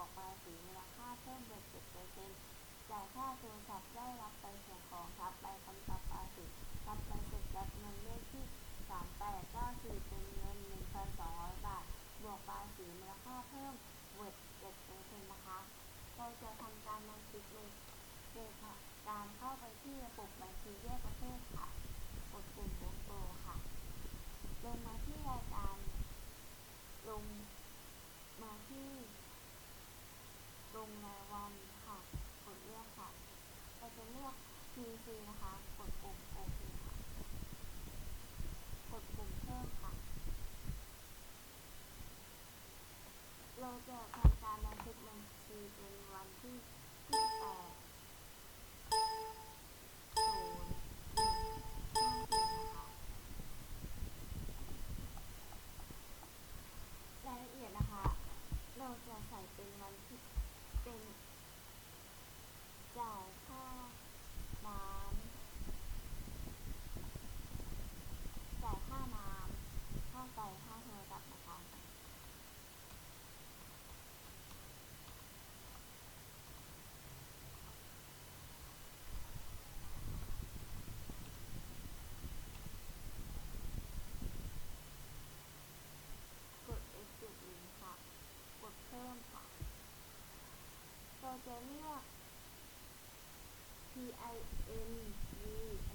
อกภาษีมูลค่าเพิ่มเป็น10%จ่ายค่าโทรศัพท์ได้รับไปส่งของครับใบกำกับภาษีรับใบเสร็จรับเงินเลขที่ 3894เป็นเงิน 1,200 บาท บวกภาษีมูลค่าเพิ่มเวด7%นะคะเราจะทำการบันทึกลงเกิดการเข้าไปที่ระบบบัญชีแยกประเภทค่ะกดปุ่มโปรโปรค่ะ ลงมาที่รายการลงมาที่ งในวันค่ะ กดเลือกค่ะ เราจะเลือก PC นะคะ กดปุ่มโเป็นจ่ายค่าน้ำจ่ายค่าน้ำค่าไฟค่าโทรศัพท์นะคะ กด F จุดนี้ค่ะ กดเพิ่มค่ะ เราจะเลือก P I N V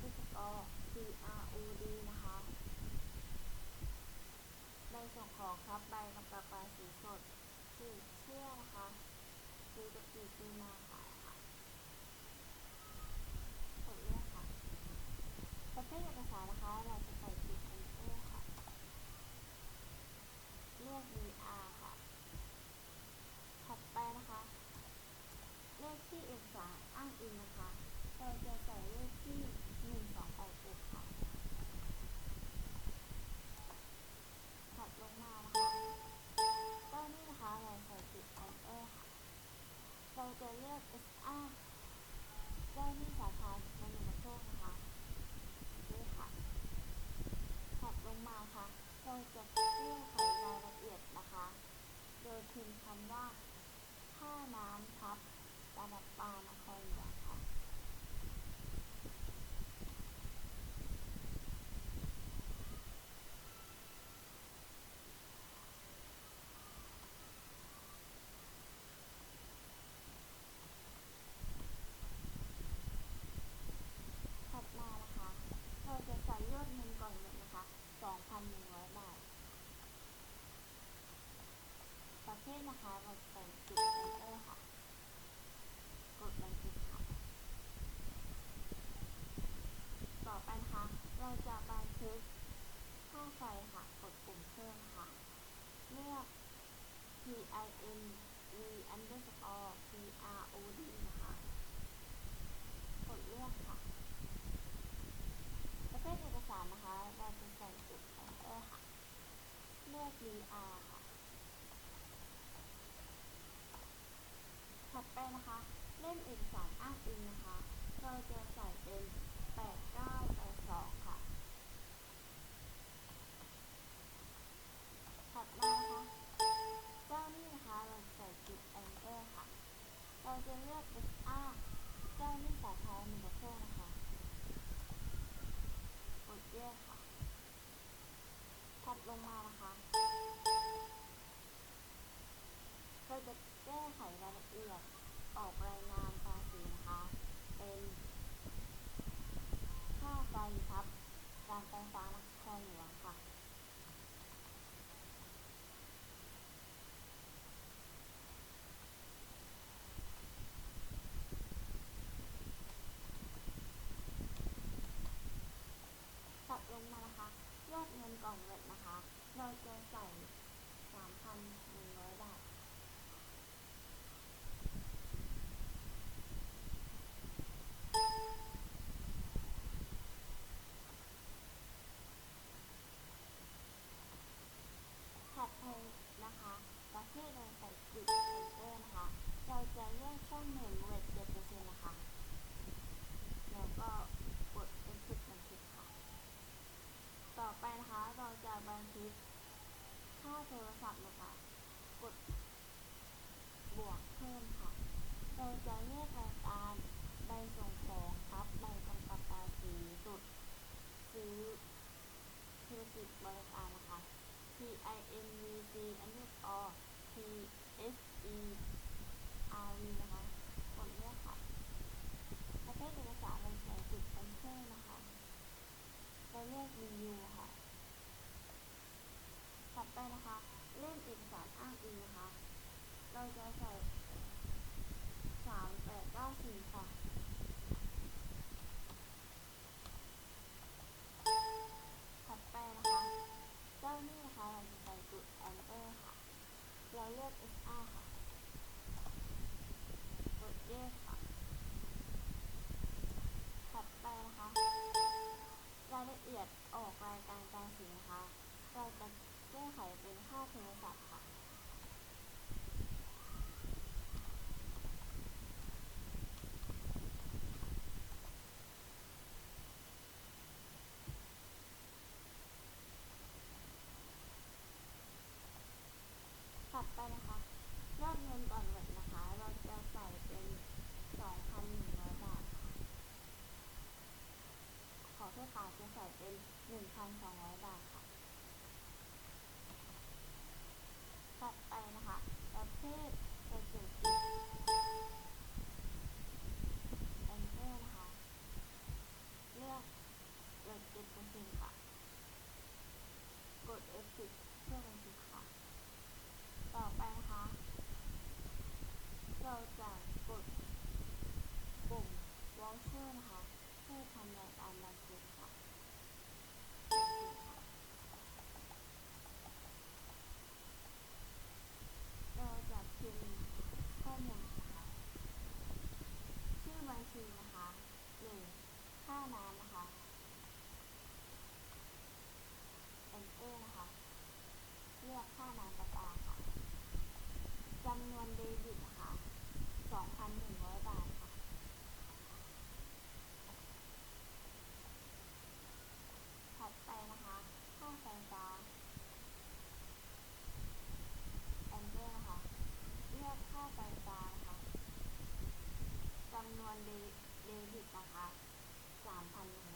underscore C R O D นะคะใบ ส่งของครับใบกำปาปลาสีสดสีเชื่อมค่ะซื้อกับปีซื้อมาขายค่ะกดเลือกค่ะประเภทเอกสารนะคะเราจะใส่จุด enter ค่ะ เลือก VR ค่ะ ถัดไปนะคะ เลขที่เอกสารอ้างอิงนะคะ เราจะใส่เลขที่หนึ่งสองแปดเจ็ดค่ะ ถัดลงมานะคะก็นี่นะคะเราใส่จุด enter ค่ะ เรา จะเลือก SR เจ้าหนี้สาขาในหนึ่งประเทศนะคะด้วยค่ะถัดลงมาค่ะ เราจะเลือกไขรายละเอียดนะคะ โดยพิมพ์คำว่าท่าน้ำทับตาดับปานครหลวงค่ะ ถัดมานะคะ เราจะใส่ยอดเงินก่อนเลยนะคะ 2,100 บาท ประเภทนะคะ เราใส่จุด enter ค่ะ กดบันทึกค่ะ ต่อไปนะคะ เราจะบันทึกค่าไฟค่ะ กดปุ่มเพิ่มค่ะ เลือก P I N V underscore P R O D นะคะ กดเลือกค่ะ ประเภทเอกสารนะคะ เราจะใส่จุด enter ค่ะ เลือก VR ค่ะ ถัดไปนะคะ เล่มเอกสารอ้างอิงนะคะ เราจะใส่เป็น 8982 ค่ะ ถัดมานะคะ เจ้าหนี้นะคะ เราใส่จุด enter ค่ะ เราจะเลือก SR เจ้าหนี้สาขาหนึ่งประเทศนะคะ กดแยกค่ะ ถัดล งมานะคะ เราจะแก้ไขรายละเอียดออกรายงานภาษีนะคะ เป็นค่าไฟทับ การไฟฟ้านครหลวงค่ะตัดลงมานะคะ ยอดเงินกล่อนเงินนะคะ เราจะใส่สามพันหนึ่งร้อยบาท ถัดไปนะคะ ประเภทเราใส่จุด enter นะคะ เราจะเลือกช่องหนึ่งเวทเจ็ดเปอร์เซ็นต์นะคะ แล้วก็กด exit บันทึกค่ะ ต่อไปนะคะ เราจะบัน ทึกค่าโทรศัพท์นะคะ กดบวกเพิ่มค่ะ เราจะเลือกรายการใบส่งของครับใบกำกับภาษีสุด ซื้อธุรกิจบริการนะคะ P I N V C อันนี้ออ P S E R V นะคะ กดเลือกค่ะ ประเภทเอกสารเราใส่จุด enter นะคะ เราเลือก review ค่ะ จะใส่สามแปดเก้าสี่ค่ะ ถัดไปนะคะ เจ้าหนี้นะคะเราจะใส่จุด enter ค่ะ เราเลือก SR ค่ะ กด yes ค่ะ ถัดไปนะคะ รายละเอียดออกรายการการสีนะคะเราจะแก้ไขเป็นค่าโทรศัพท์ค่ะ ถัดไปนะคะยอดเงินก่อนเวทนะคะ เราจะใส่เป็น2,100บาทค่ะขอโทษค่ะจะใส่เป็น1,200บาทค่ะ ถัดไปนะคะ ประเภทกระจุกจิต enter นะคะ เลือกเลือก7%ค่ะ กด F10 เพื่อบันทึกค่ะ ต่อไปนะคะ เราจะกดปุ่ม voucher นะคะ เพื่อทำรายการบันทึกค่ะโอเคค่ะ เราจะพิมพ์ข้อมูลนะคะ ชื่อบัญชีนะคะหนึ่งค่าน้ำนะคะ enter นะคะ เลือกค่าน้ำประปาค่ะ จำนวนเดบิตนะคะ 2,100 บาทค่ะ ถัดไปนะคะ ค่าไฟฟ้า enter นะคะ เลือกค่าไฟฟ้านะคะ จำนวนเดเดบิต นะคะ3,000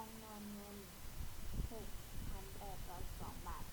จำนวนเงินหกพันแปดร้อยสองบาท